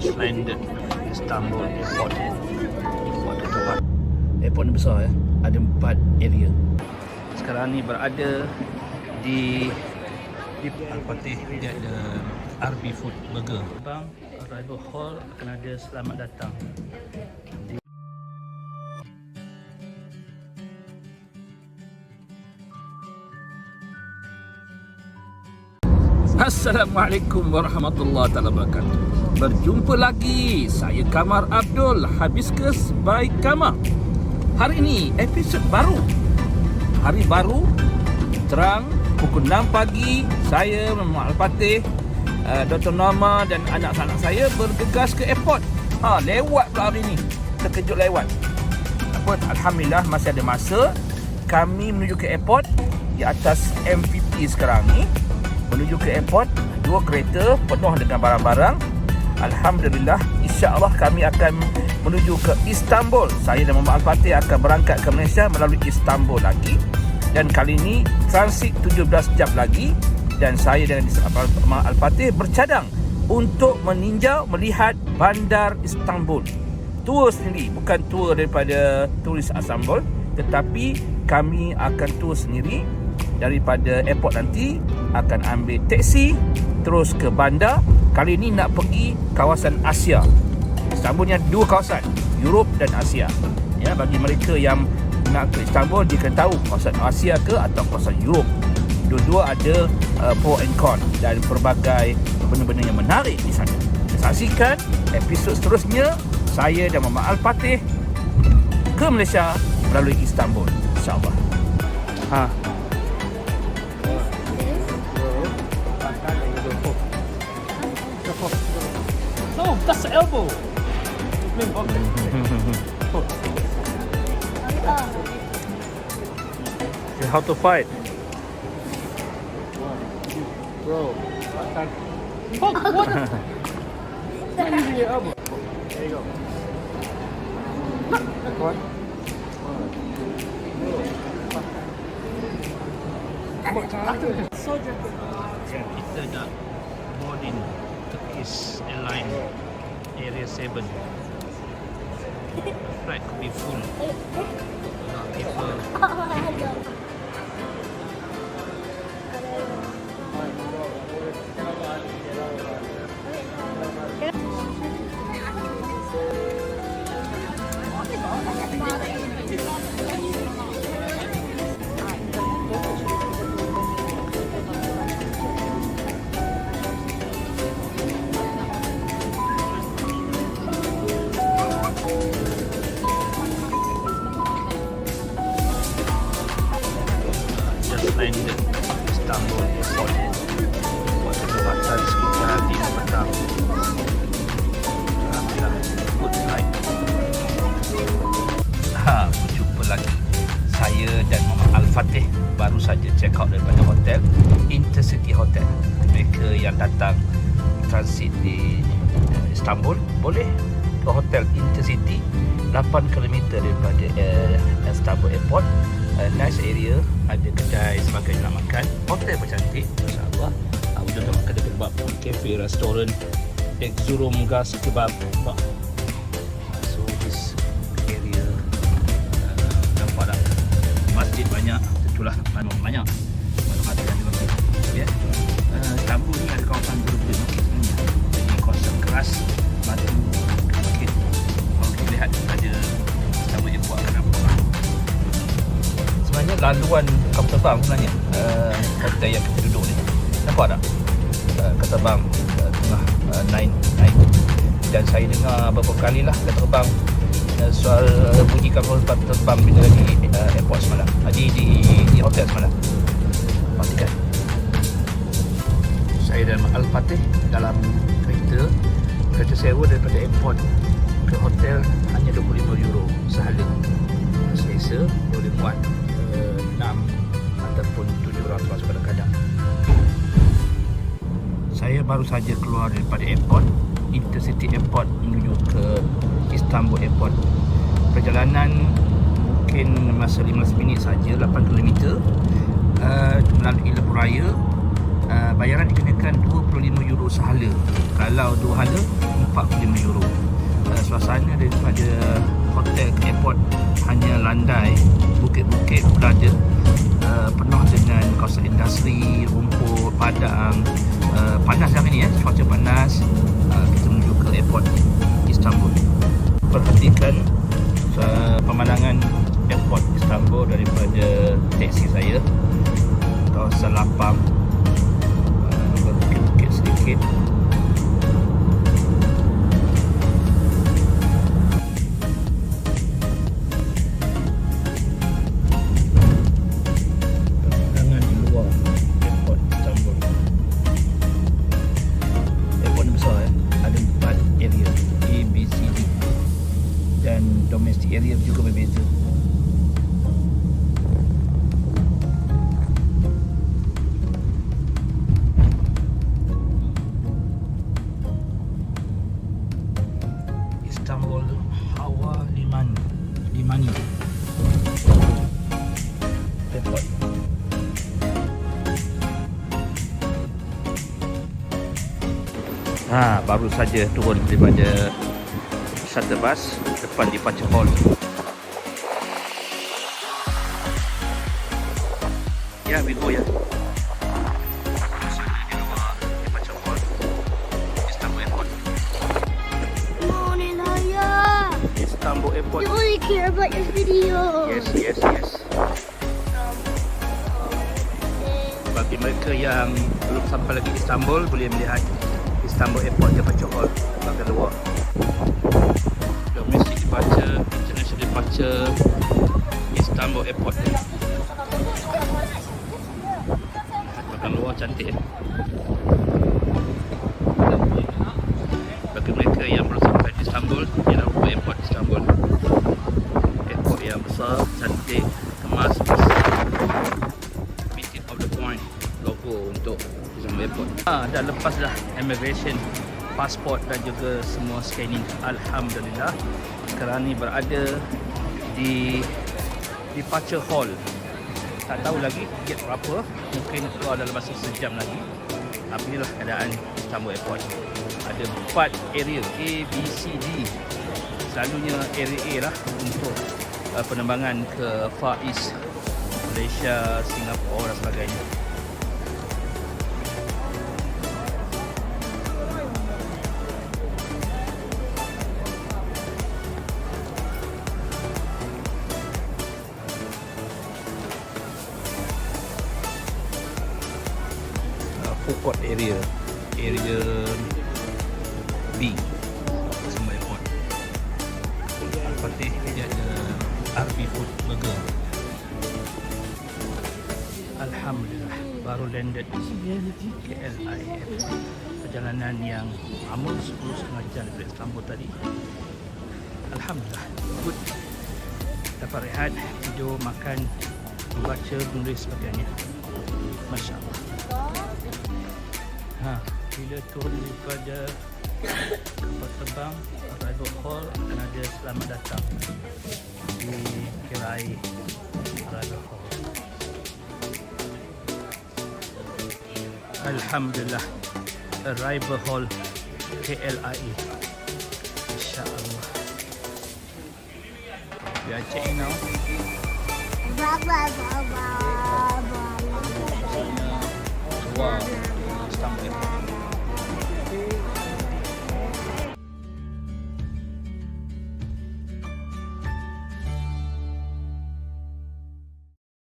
just landed Istanbul Airport. Airport tempat. Airport ni besar ya. Ada empat area. Sekarang ni berada di di Al-Fatih dia ada RB Food Burger. Bang, arrival hall akan ada selamat datang. Assalamualaikum warahmatullahi wabarakatuh. Berjumpa lagi saya Kamar Abdul Habiskus by Kamar. Hari ini episod baru. Hari baru terang pukul 6 pagi saya Muhammad Al-Fatih uh, Dr. Norma dan anak-anak saya bergegas ke airport. Ha lewat pula hari ini. Terkejut lewat. Apa alhamdulillah masih ada masa kami menuju ke airport di atas MVP sekarang ni menuju ke airport dua kereta penuh dengan barang-barang Alhamdulillah insyaAllah kami akan menuju ke Istanbul. Saya dan Muhammad Al-Fatih akan berangkat ke Malaysia melalui Istanbul lagi. Dan kali ini transit 17 jam lagi. Dan saya dan Muhammad Al-Fatih bercadang untuk meninjau melihat bandar Istanbul. Tour sendiri bukan tour daripada turis Istanbul. Tetapi kami akan tour sendiri. Daripada airport nanti akan ambil teksi terus ke bandar kali ini nak pergi kawasan Asia. Istanbul ni ada dua kawasan Europe dan Asia. Ya bagi mereka yang nak ke Istanbul dia kena tahu kawasan Asia ke atau kawasan Europe. Dua-dua ada uh, pro and con dan pelbagai benda-benda yang menarik di sana. Saksikan episod seterusnya saya dan Mama Al-Fatih ke Malaysia melalui Istanbul. insyaAllah. Ha No, that's the elbow. How to fight? Bro, Oh, what? not using your elbow. There you go. What? Kita dah is a line area 7 right could be full. Oh, People Thank landed Istanbul Airport. Waktu Kelantan sekitar 5 petang. Alhamdulillah, good flight. Ha, berjumpa lagi. Saya dan Muhammad Al-Fatih baru saja check out daripada hotel Intercity Hotel. Mereka yang datang transit di eh, Istanbul boleh ke hotel Intercity 8 km daripada uh, Istanbul Airport uh, nice area. Ada kedai sebagainya nak makan. Hotel pun cantik masya-Allah uh, kita nak makan dekat kebab cafe restoran Exurum Gas Kebab. Uh, so this area. Uh, nampak tak? Masjid banyak. Tentulah banyak. Banyak. Banyak ada yang juga ya? Uh, Istanbul ni ada kawasan berbeza kapal terbang sebenarnya? Uh, hotel yang kita duduk ni. Nampak tak? Uh, kapal terbang uh, tengah uh, naik naik. Dan saya dengar beberapa kali lah kapal terbang uh, suara bunyi kapal terbang bila di uh, airport semalam. Uh, di, di, di hotel semalam. Pastikan saya dan Al-Fatih dalam kereta kereta sewa daripada airport ke hotel hanya 25 baru saja keluar daripada airport Intercity Airport menuju ke Istanbul Airport. Perjalanan mungkin masa 15 minit saja 8 km uh, melalui lebuh raya. Uh, bayaran dikenakan 25 euro sehala kalau dua hala 45 euro. Uh, suasana daripada hotel airport hanya landai bukit-bukit berada uh, penuh dengan kawasan industri, rumput, padang. Uh, panas hari ni ya, cuaca panas. Uh, kita menuju ke airport Istanbul. Perhatikan uh, pemandangan airport Istanbul daripada teksi saya. Kawasan lapang uh, berbukit-bukit sedikit. Istanbul Hawa Liman Limani Airport Ha, baru saja turun daripada shuttle bus depan departure hall. Ya, we go ya. Sana Airport. You only care about your video. Yes, yes, yes. Bagi mereka yang belum sampai lagi Istanbul boleh melihat Istanbul Airport departure hall bahagian luar. Domestic departure, international departure, Istanbul Airport. Ah, dah lepas dah immigration, pasport dan juga semua scanning. Alhamdulillah. Sekarang ni berada di departure hall. Tak tahu lagi gate berapa. Mungkin keluar dalam masa sejam lagi. Tapi inilah keadaan Istanbul Airport. Ada empat area A, B, C, D. Selalunya area A lah untuk uh, penerbangan ke Far East Malaysia, Singapura dan sebagainya. Court area, area B, semua airport. Al-Fatih dia ada RB Food Burger. Alhamdulillah baru landed KLIA perjalanan yang lama 10 setengah jam dari Istanbul tadi. Alhamdulillah good. Dapat rehat tidur makan membaca menulis sebagainya. Masya Allah ha, bila turun daripada kapal terbang arrival hall akan ada selamat datang. Di KLIA arrival hall Alhamdulillah Arrival Hall KLIA InsyaAllah. We are checking now. Blah, blah, blah, blah, blah. Wow